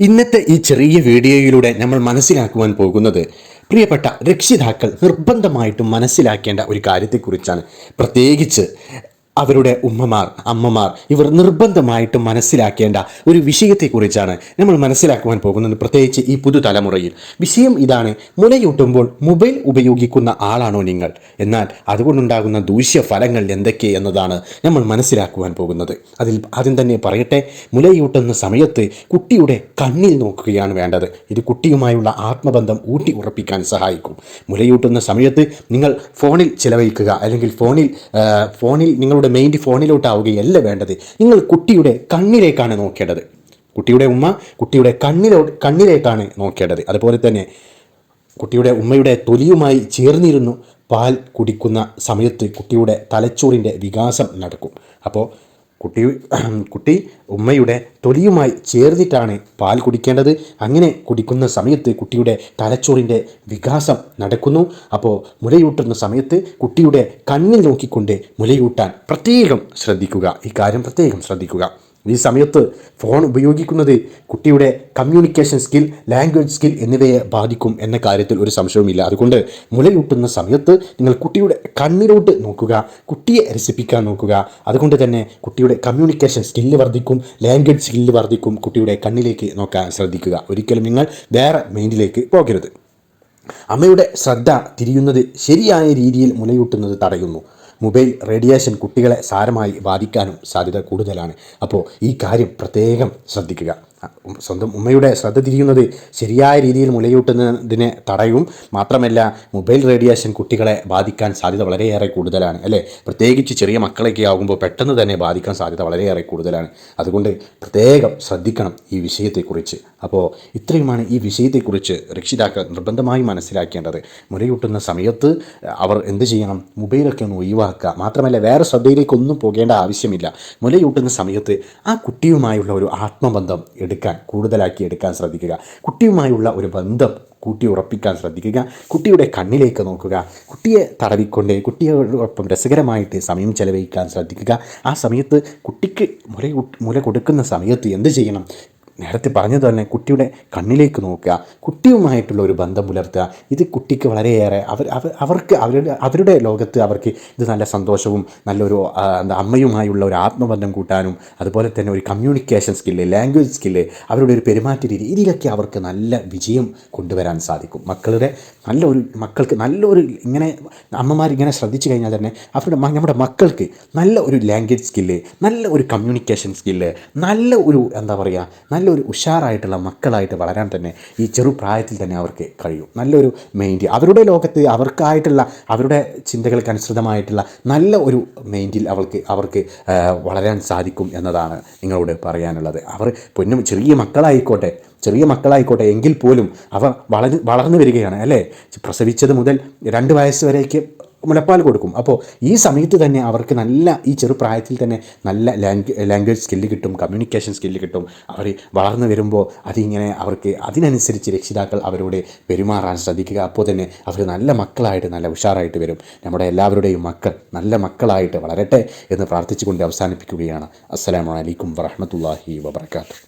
ഇന്നത്തെ ഈ ചെറിയ വീഡിയോയിലൂടെ നമ്മൾ മനസ്സിലാക്കുവാൻ പോകുന്നത് പ്രിയപ്പെട്ട രക്ഷിതാക്കൾ നിർബന്ധമായിട്ടും മനസ്സിലാക്കേണ്ട ഒരു കാര്യത്തെക്കുറിച്ചാണ്. പ്രത്യേകിച്ച് അവരുടെ ഉമ്മമാർ അമ്മമാർ ഇവർ നിർബന്ധമായിട്ട് മനസ്സിലാക്കേണ്ട ഒരു വിഷയത്തെക്കുറിച്ചാണ് നമ്മൾ മനസ്സിലാക്കുവാൻ പോകുന്നത് പ്രത്യേകിച്ച് ഈ പുതുതലമുറയിൽ. വിഷയം ഇതാണ് മുലയൂട്ടുമ്പോൾ മൊബൈൽ ഉപയോഗിക്കുന്ന ആളാണോ നിങ്ങൾ? എന്നാൽ അതുകൊണ്ടുണ്ടാകുന്ന ദൂഷ്യഫലങ്ങൾ എന്തൊക്കെ എന്നതാണ് നമ്മൾ മനസ്സിലാക്കുവാൻ പോകുന്നത്. അതിൽ ആദ്യം തന്നെ പറയട്ടെ മുലയൂട്ടുന്ന സമയത്ത് കുട്ടിയുടെ കണ്ണിൽ നോക്കുകയാണ് വേണ്ടത്. ഇത് കുട്ടിയുമായുള്ള ആത്മബന്ധം ഊട്ടി ഉറപ്പിക്കാൻ സഹായിക്കും. മുലയൂട്ടുന്ന സമയത്ത് നിങ്ങൾ ഫോണിൽ ചിലവഴിക്കുക അല്ലെങ്കിൽ ഫോണിൽ ഫോണിൽ നിങ്ങളുടെ മെയിൻ ഫോണിലോട്ടാവുകയല്ല വേണ്ടത്. നിങ്ങൾ കുട്ടിയുടെ കണ്ണിലേക്കാണ് നോക്കേണ്ടത്. കുട്ടിയുടെ ഉമ്മ കുട്ടിയുടെ കണ്ണിലോ കണ്ണിലേക്കാണ് നോക്കേണ്ടത്. അതുപോലെ തന്നെ കുട്ടിയുടെ ഉമ്മയുടെ തൊലിയുമായി ചേർന്നിരുന്നു പാൽ കുടിക്കുന്ന സമയത്ത് കുട്ടിയുടെ തലച്ചോറിന്റെ വികാസം നടക്കും. അപ്പോൾ കുട്ടി കുട്ടി ഉമ്മയുടെ തൊലിയുമായി ചേർന്നിട്ടാണ് പാൽ കുടിക്കേണ്ടത്. അങ്ങനെ കുടിക്കുന്ന സമയത്ത് കുട്ടിയുടെ തലച്ചോറിന്റെ വികാസം നടക്കുന്നു. അപ്പോൾ മുലയൂട്ടുന്ന സമയത്ത് കുട്ടിയുടെ കണ്ണിൽ നോക്കിക്കൊണ്ട് മുലയൂട്ടാൻ പ്രത്യേകം ശ്രദ്ധിക്കുക. ഈ കാര്യം പ്രത്യേകം ശ്രദ്ധിക്കുക. ഈ സമയത്ത് ഫോൺ ഉപയോഗിക്കുന്നത് കുട്ടിയുടെ കമ്മ്യൂണിക്കേഷൻ സ്കിൽ ലാംഗ്വേജ് സ്കിൽ എന്നിവയെ ബാധിക്കും എന്ന കാര്യത്തിൽ ഒരു സംശയവുമില്ല. അതുകൊണ്ട് മുലയൂട്ടുന്ന സമയത്ത് നിങ്ങൾ കുട്ടിയുടെ കണ്ണിലോട്ട് നോക്കുക കുട്ടിയെ രസിപ്പിക്കാൻ നോക്കുക. അതുകൊണ്ട് തന്നെ കുട്ടിയുടെ കമ്മ്യൂണിക്കേഷൻ സ്കില്ല് വർദ്ധിക്കും ലാംഗ്വേജ് സ്കില്ല് വർദ്ധിക്കും. കുട്ടിയുടെ കണ്ണിലേക്ക് നോക്കാൻ ശ്രദ്ധിക്കുക. ഒരിക്കലും നിങ്ങൾ വേറെ മൈൻഡിലേക്ക് പോകരുത്. അമ്മയുടെ ശ്രദ്ധ തിരിയുന്നത് ശരിയായ രീതിയിൽ മുലയൂട്ടുന്നത് തടയുന്നു. മൊബൈൽ റേഡിയേഷൻ കുട്ടികളെ സാരമായി ബാധിക്കാനും സാധ്യത കൂടുതലാണ്. അപ്പോൾ ഈ കാര്യം പ്രത്യേകം ശ്രദ്ധിക്കുക. സ്വന്തം ഉമ്മയുടെ ശ്രദ്ധ തിരിയുന്നത് ശരിയായ രീതിയിൽ മുലയൂട്ടുന്നതിനെ തടയും. മാത്രമല്ല മൊബൈൽ റേഡിയേഷൻ കുട്ടികളെ ബാധിക്കാൻ സാധ്യത വളരെയേറെ കൂടുതലാണ് അല്ലേ? പ്രത്യേകിച്ച് ചെറിയ മക്കളൊക്കെ ആകുമ്പോൾ പെട്ടെന്ന് തന്നെ ബാധിക്കാൻ സാധ്യത വളരെയേറെ കൂടുതലാണ്. അതുകൊണ്ട് പ്രത്യേകം ശ്രദ്ധിക്കണം ഈ വിഷയത്തെക്കുറിച്ച്. അപ്പോൾ ഇത്രയുമാണ് ഈ വിഷയത്തെക്കുറിച്ച് രക്ഷിതാക്കൾ നിർബന്ധമായി മനസ്സിലാക്കേണ്ടത്. മുലയൂട്ടുന്ന സമയത്ത് അവർ എന്ത് ചെയ്യണം? മൊബൈലൊക്കെ ഒന്ന് ഒഴിവാക്കുക. മാത്രമല്ല വേറെ ശ്രദ്ധയിലേക്കൊന്നും പോകേണ്ട ആവശ്യമില്ല. മുലയൂട്ടുന്ന സമയത്ത് ആ കുട്ടിയുമായുള്ള ഒരു ആത്മബന്ധം എടുക്കാൻ കൂടുതലാക്കി എടുക്കാൻ ശ്രദ്ധിക്കുക. കുട്ടിയുമായുള്ള ഒരു ബന്ധം കൂട്ടി ഉറപ്പിക്കാൻ ശ്രദ്ധിക്കുക. കുട്ടിയുടെ കണ്ണിലേക്ക് നോക്കുക. കുട്ടിയെ തടവിക്കൊണ്ട് കുട്ടിയോടൊപ്പം രസകരമായിട്ട് സമയം ചെലവഴിക്കാൻ ശ്രദ്ധിക്കുക. ആ സമയത്ത് കുട്ടിക്ക് മുല മുല കൊടുക്കുന്ന സമയത്ത് എന്ത് ചെയ്യണം? നേരത്തെ പറഞ്ഞത് തന്നെ കുട്ടിയുടെ കണ്ണിലേക്ക് നോക്കുക കുട്ടിയുമായിട്ടുള്ള ഒരു ബന്ധം പുലർത്തുക. ഇത് കുട്ടിക്ക് വളരെയേറെ അവർ അവർ അവർക്ക് അവരുടെ അവരുടെ ലോകത്ത് അവർക്ക് ഇത് നല്ല സന്തോഷവും നല്ലൊരു എന്താ അമ്മയുമായുള്ള ഒരു ആത്മബന്ധം കൂട്ടാനും അതുപോലെ തന്നെ ഒരു കമ്മ്യൂണിക്കേഷൻ സ്കില്ല് ലാംഗ്വേജ് സ്കില്ല് അവരുടെ ഒരു പെരുമാറ്റ രീതി ഇതിലൊക്കെ അവർക്ക് നല്ല വിജയം കൊണ്ടുവരാൻ സാധിക്കും. മക്കളുടെ നല്ലൊരു മക്കൾക്ക് നല്ലൊരു ഇങ്ങനെ അമ്മമാർ ഇങ്ങനെ ശ്രദ്ധിച്ചു കഴിഞ്ഞാൽ തന്നെ അവരുടെ നമ്മുടെ മക്കൾക്ക് നല്ല ഒരു ലാംഗ്വേജ് സ്കില്ല് നല്ല ഒരു കമ്മ്യൂണിക്കേഷൻ സ്കില്ല് നല്ല ഒരു എന്താ പറയുക നല്ലൊരു ഉഷാറായിട്ടുള്ള മക്കളായിട്ട് വളരാൻ തന്നെ ഈ ചെറുപ്രായത്തിൽ തന്നെ അവർക്ക് കഴിയും. നല്ലൊരു മൈൻഡ് അവരുടെ ലോകത്ത് അവർക്കായിട്ടുള്ള അവരുടെ ചിന്തകൾക്ക് അനുസൃതമായിട്ടുള്ള നല്ല ഒരു മൈൻഡിൽ അവൾക്ക് അവർക്ക് വളരാൻ സാധിക്കും എന്നതാണ് നിങ്ങളോട് പറയാനുള്ളത്. അവർ പൊന്നും ചെറിയ മക്കളായിക്കോട്ടെ ചെറിയ മക്കളായിക്കോട്ടെ എങ്കിൽ പോലും അവർ വളർന്ന് വളർന്നു വരികയാണ് അല്ലേ? പ്രസവിച്ചത് മുതൽ രണ്ട് വയസ്സ് വരേക്ക് മുലപ്പാൽ കൊടുക്കും. അപ്പോൾ ഈ സമയത്ത് തന്നെ അവർക്ക് നല്ല ഈ ചെറുപ്രായത്തിൽ തന്നെ നല്ല ലാംഗ്വേ ലാംഗ്വേജ് സ്കില്ല് കിട്ടും കമ്മ്യൂണിക്കേഷൻ സ്കില്ല് കിട്ടും. അവർ വളർന്നു വരുമ്പോൾ അതിങ്ങനെ അവർക്ക് അതിനനുസരിച്ച് രക്ഷിതാക്കൾ അവരോട് പെരുമാറാൻ ശ്രദ്ധിക്കുക. അപ്പോൾ തന്നെ അവർ നല്ല മക്കളായിട്ട് നല്ല ഉഷാറായിട്ട് വരും. നമ്മുടെ എല്ലാവരുടെയും മക്കൾ നല്ല മക്കളായിട്ട് വളരട്ടെ എന്ന് പ്രാർത്ഥിച്ചുകൊണ്ട് അവസാനിപ്പിക്കുകയാണ്. അസ്സലാമു അലൈക്കും വറഹ്മത്തുള്ളാഹി വബർക്കാത്തു